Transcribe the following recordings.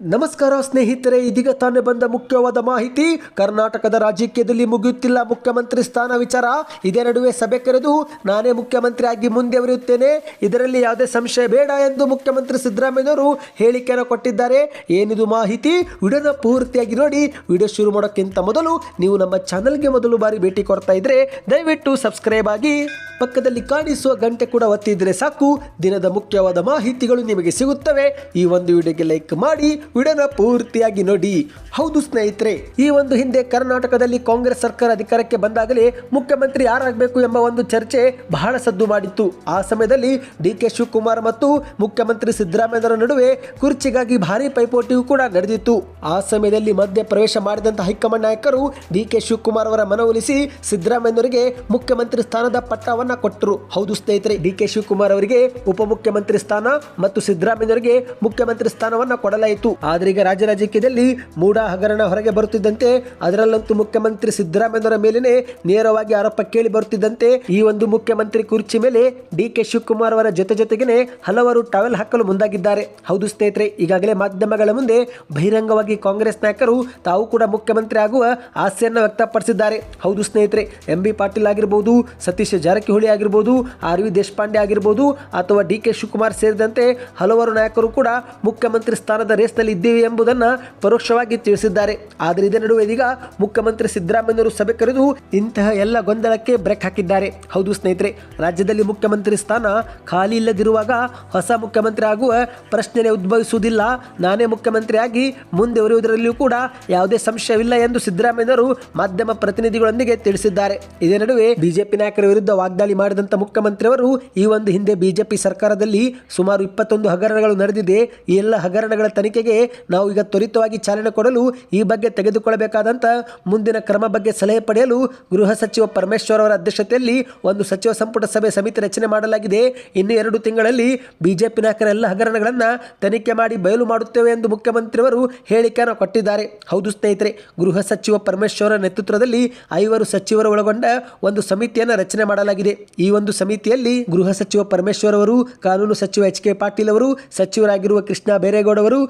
ನಮಸ್ಕಾರ ಸ್ನೇಹಿತರೆ, ಇದೀಗ ತಾನೇ ಬಂದ ಮುಖ್ಯವಾದ ಮಾಹಿತಿ. ಕರ್ನಾಟಕದ ರಾಜಕೀಯದಲ್ಲಿ ಮುಗಿಯುತ್ತಿಲ್ಲ ಮುಖ್ಯಮಂತ್ರಿ ಸ್ಥಾನ ವಿಚಾರ. ಇದೇ ನಡುವೆ ಸಭೆ ಕರೆದು ನಾನೇ ಮುಖ್ಯಮಂತ್ರಿ ಆಗಿ ಮುಂದುವರಿಯುತ್ತೇನೆ ಇದರಲ್ಲಿ ಯಾವುದೇ ಸಂಶಯ ಬೇಡ ಎಂದು ಮುಖ್ಯಮಂತ್ರಿ ಸಿದ್ದರಾಮಯ್ಯನವರು ಹೇಳಿಕೆಯನ್ನು ಕೊಟ್ಟಿದ್ದಾರೆ. ಏನಿದು ಮಾಹಿತಿ? ವಿಡಿಯೋನ ಪೂರ್ತಿಯಾಗಿ ನೋಡಿ. ವಿಡಿಯೋ ಶುರು ಮಾಡೋಕ್ಕಿಂತ ಮೊದಲು ನೀವು ನಮ್ಮ ಚಾನಲ್ಗೆ ಮೊದಲು ಬಾರಿ ಭೇಟಿ ಕೊಡ್ತಾ ಇದ್ರೆ ದಯವಿಟ್ಟು ಸಬ್ಸ್ಕ್ರೈಬ್ ಆಗಿ ಪಕ್ಕದಲ್ಲಿ ಕಾಣಿಸುವ ಗಂಟೆ ಕೂಡ ಒತ್ತಿದ್ರೆ ಸಾಕು. ದಿನದ ಮುಖ್ಯವಾದ ಮಾಹಿತಿಗಳು ನಿಮಗೆ ಸಿಗುತ್ತವೆ. ಈ ಒಂದು ವಿಡಿಯೋಗೆ ಲೈಕ್ ಮಾಡಿ ವಿಡಿಯೋನ ಪೂರ್ತಿಯಾಗಿ ನೋಡಿ. ಹೌದು ಸ್ನೇಹಿತರೆ, ಈ ಒಂದು ಹಿಂದೆ ಕರ್ನಾಟಕದಲ್ಲಿ ಕಾಂಗ್ರೆಸ್ ಸರ್ಕಾರ ಅಧಿಕಾರಕ್ಕೆ ಬಂದಾಗಲೇ ಮುಖ್ಯಮಂತ್ರಿ ಯಾರಾಗಬೇಕು ಎಂಬ ಒಂದು ಚರ್ಚೆ ಬಹಳ ಸದ್ದು ಮಾಡಿತ್ತು. ಆ ಸಮಯದಲ್ಲಿ ಡಿ ಕೆ ಶಿವಕುಮಾರ್ ಮತ್ತು ಮುಖ್ಯಮಂತ್ರಿ ಸಿದ್ದರಾಮಯ್ಯರ ನಡುವೆ ಕುರ್ಚಿಗಾಗಿ ಭಾರಿ ಪೈಪೋಟಿಯೂ ಕೂಡ ನಡೆದಿತ್ತು. ಆ ಸಮಯದಲ್ಲಿ ಮಧ್ಯ ಪ್ರವೇಶ ಮಾಡಿದಂತಹ ಹೈಕಮಾಂಡ್ ನಾಯಕರು ಡಿ ಕೆ ಶಿವಕುಮಾರ್ ಅವರ ಮನವೊಲಿಸಿ ಸಿದ್ದರಾಮಯ್ಯನವರಿಗೆ ಮುಖ್ಯಮಂತ್ರಿ ಸ್ಥಾನದ ಪಟ್ಟವನ್ನ ಕೊಟ್ಟರು. ಹೌದು ಸ್ನೇಹಿತರೆ, ಡಿ ಕೆ ಶಿವಕುಮಾರ್ ಅವರಿಗೆ ಉಪಮುಖ್ಯಮಂತ್ರಿ ಸ್ಥಾನ ಮತ್ತು ಸಿದ್ದರಾಮಯ್ಯನವರಿಗೆ ಮುಖ್ಯಮಂತ್ರಿ ಸ್ಥಾನವನ್ನ ಕೊಡಲಾಯಿತು. ಆದ್ರೆ ಈಗ ರಾಜ್ಯ ರಾಜಕೀಯದಲ್ಲಿ ಮೂಢ ಹಗರಣ ಹೊರಗೆ ಬರುತ್ತಿದ್ದಂತೆ, ಅದರಲ್ಲಂತೂ ಮುಖ್ಯಮಂತ್ರಿ ಸಿದ್ದರಾಮಯ್ಯನವರ ಮೇಲೆ ನೇರವಾಗಿ ಆರೋಪ ಕೇಳಿ ಬರುತ್ತಿದ್ದಂತೆ, ಈ ಒಂದು ಮುಖ್ಯಮಂತ್ರಿ ಕುರ್ಚಿ ಮೇಲೆ ಡಿ ಕೆ ಶಿವಕುಮಾರ್ ಅವರ ಜೊತೆ ಜೊತೆಗೇನೆ ಹಲವರು ಟವೆಲ್ ಹಾಕಲು ಮುಂದಾಗಿದ್ದಾರೆ. ಹೌದು ಸ್ನೇಹಿತರೆ, ಈಗಾಗಲೇ ಮಾಧ್ಯಮಗಳ ಮುಂದೆ ಬಹಿರಂಗವಾಗಿ ಕಾಂಗ್ರೆಸ್ ನಾಯಕರು ತಾವು ಕೂಡ ಮುಖ್ಯಮಂತ್ರಿ ಆಗುವ ಆಸೆಯನ್ನು ವ್ಯಕ್ತಪಡಿಸಿದ್ದಾರೆ. ಹೌದು ಸ್ನೇಹಿತರೆ, ಎಂ ಬಿ ಪಾಟೀಲ್ ಆಗಿರ್ಬೋದು, ಸತೀಶ್ ಜಾರಕಿಹೊಳಿ ಆಗಿರ್ಬೋದು, ಆರ್ ವಿ ದೇಶಪಾಂಡೆ ಆಗಿರ್ಬೋದು, ಅಥವಾ ಡಿ ಕೆ ಶಿವಕುಮಾರ್ ಸೇರಿದಂತೆ ಹಲವಾರು ನಾಯಕರು ಕೂಡ ಮುಖ್ಯಮಂತ್ರಿ ಸ್ಥಾನದ ರೇಸ್ನಲ್ಲಿ ಇದ್ದೀವಿ ಎಂಬುದನ್ನು ಪರೋಕ್ಷವಾಗಿ ತಿಳಿಸಿದ್ದಾರೆ. ಆದರೆ ಇದೇ ನಡುವೆ ಇದೀಗ ಮುಖ್ಯಮಂತ್ರಿ ಸಿದ್ದರಾಮಯ್ಯರು ಸಭೆ ಕರೆದು ಇಂತಹ ಎಲ್ಲ ಗೊಂದಲಕ್ಕೆ ಬ್ರೇಕ್ ಹಾಕಿದ್ದಾರೆ. ಹೌದು ಸ್ನೇಹಿತರೆ, ರಾಜ್ಯದಲ್ಲಿ ಮುಖ್ಯಮಂತ್ರಿ ಸ್ಥಾನ ಖಾಲಿ ಇಲ್ಲದಿರುವಾಗ ಹೊಸ ಮುಖ್ಯಮಂತ್ರಿ ಆಗುವ ಪ್ರಶ್ನೆನೇ ಉದ್ಭವಿಸುವುದಿಲ್ಲ. ನಾನೇ ಮುಖ್ಯಮಂತ್ರಿಯಾಗಿ ಮುಂದುವರಿಯುವುದರಲ್ಲಿಯೂ ಕೂಡ ಯಾವುದೇ ಸಂಶಯವಿಲ್ಲ ಎಂದು ಸಿದ್ದರಾಮಯ್ಯರು ಮಾಧ್ಯಮ ಪ್ರತಿನಿಧಿಗಳೊಂದಿಗೆ ತಿಳಿಸಿದ್ದಾರೆ. ಇದೇ ನಡುವೆ ಬಿಜೆಪಿ ನಾಯಕರ ವಿರುದ್ಧ ವಾಗ್ದಾಳಿ ಮಾಡಿದಂಥ ಮುಖ್ಯಮಂತ್ರಿಯವರು ಈ ಒಂದು ಹಿಂದೆ ಬಿಜೆಪಿ ಸರ್ಕಾರದಲ್ಲಿ ಸುಮಾರು ಇಪ್ಪತ್ತೊಂದು ಹಗರಣಗಳು ನಡೆದಿದೆ. ಈ ಎಲ್ಲ ಹಗರಣಗಳ ತನಿಖೆಗೆ ನಾವು ಈಗ ತ್ವರಿತವಾಗಿ ಚಾಲನೆ ಕೊಡಲು ಈ ಬಗ್ಗೆ ತೆಗೆದುಕೊಳ್ಳಬೇಕಾದಂಥ ಮುಂದಿನ ಕ್ರಮ ಬಗ್ಗೆ ಸಲಹೆ ಪಡೆಯಲು ಗೃಹ ಸಚಿವ ಪರಮೇಶ್ವರ್ ಅವರ ಅಧ್ಯಕ್ಷತೆಯಲ್ಲಿ ಒಂದು ಸಚಿವ ಸಂಪುಟ ಸಭೆ ಸಮಿತಿ ರಚನೆ ಮಾಡಲಾಗಿದೆ. ಇನ್ನು ಎರಡು ತಿಂಗಳಲ್ಲಿ ಬಿಜೆಪಿ ನಾಯಕರ ಎಲ್ಲ ಹಗರಣಗಳನ್ನು ತನಿಖೆ ಮಾಡಿ ಬಯಲು ಮಾಡುತ್ತೇವೆ ಎಂದು ಮುಖ್ಯಮಂತ್ರಿಯವರು ಹೇಳಿಕೆಯನ್ನು ಕೊಟ್ಟಿದ್ದಾರೆ. ಹೌದು ಸ್ನೇಹಿತರೆ, ಗೃಹ ಸಚಿವ ಪರಮೇಶ್ವರ ನೇತೃತ್ವದಲ್ಲಿ ಐವರು ಸಚಿವರು ಒಳಗೊಂಡ ಒಂದು ಸಮಿತಿಯನ್ನು ರಚನೆ ಮಾಡಲಾಗಿದೆ. ಈ ಒಂದು ಸಮಿತಿಯಲ್ಲಿ ಗೃಹ ಸಚಿವ ಪರಮೇಶ್ವರ್ ಅವರು, ಕಾನೂನು ಸಚಿವ ಎಚ್ ಕೆ ಪಾಟೀಲ್ ಅವರು, ಸಚಿವರಾಗಿರುವ ಕೃಷ್ಣ ಬೇರೇಗೌಡ ಅವರು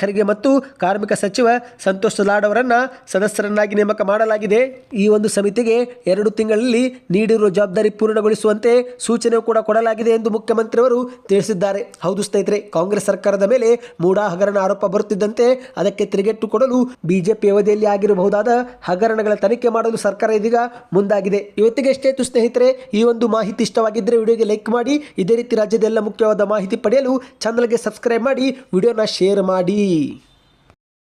ಖರ್ಗೆ ಮತ್ತು ಕಾರ್ಮಿಕ ಸಚಿವ ಸಂತೋಷ್ ಲಾಡ್ ಅವರನ್ನ ಸದಸ್ಯರನ್ನಾಗಿ ನೇಮಕ ಮಾಡಲಾಗಿದೆ. ಈ ಒಂದು ಸಮಿತಿಗೆ ಎರಡು ತಿಂಗಳಲ್ಲಿ ನೀಡಿರುವ ಜವಾಬ್ದಾರಿ ಪೂರ್ಣಗೊಳಿಸುವಂತೆ ಸೂಚನೆ ಕೂಡ ಕೊಡಲಾಗಿದೆ ಎಂದು ಮುಖ್ಯಮಂತ್ರಿಯವರು ತಿಳಿಸಿದ್ದಾರೆ. ಹೌದು ಸ್ನೇಹಿತರೆ, ಕಾಂಗ್ರೆಸ್ ಸರ್ಕಾರದ ಮೇಲೆ ಮೂಡಾ ಹಗರಣ ಆರೋಪ ಬರುತ್ತಿದ್ದಂತೆ ಅದಕ್ಕೆ ತಿರುಗೇಟು ಕೊಡಲು ಬಿಜೆಪಿ ಅವಧಿಯಲ್ಲಿ ಆಗಿರಬಹುದಾದ ಹಗರಣಗಳ ತನಿಖೆ ಮಾಡಲು ಸರ್ಕಾರ ಇದೀಗ ಮುಂದಾಗಿದೆ. ಇವತ್ತಿಗೆ ಎಷ್ಟೇ ಸ್ನೇಹಿತರೆ, ಈ ಒಂದು ಮಾಹಿತಿ ಇಷ್ಟವಾಗಿದ್ದರೆ ವಿಡಿಯೋಗೆ ಲೈಕ್ ಮಾಡಿ, ಇದೇ ರೀತಿ ರಾಜ್ಯದ ಎಲ್ಲ ಮುಖ್ಯವಾದ ಮಾಹಿತಿ ಪಡೆಯಲು ಚಾನಲ್ಗೆ ಸಬ್ಸ್ಕ್ರೈಬ್ ಮಾಡಿ, ವಿಡಿಯೋನ ಶೇರ್ ಮಾಡಿ. ดี้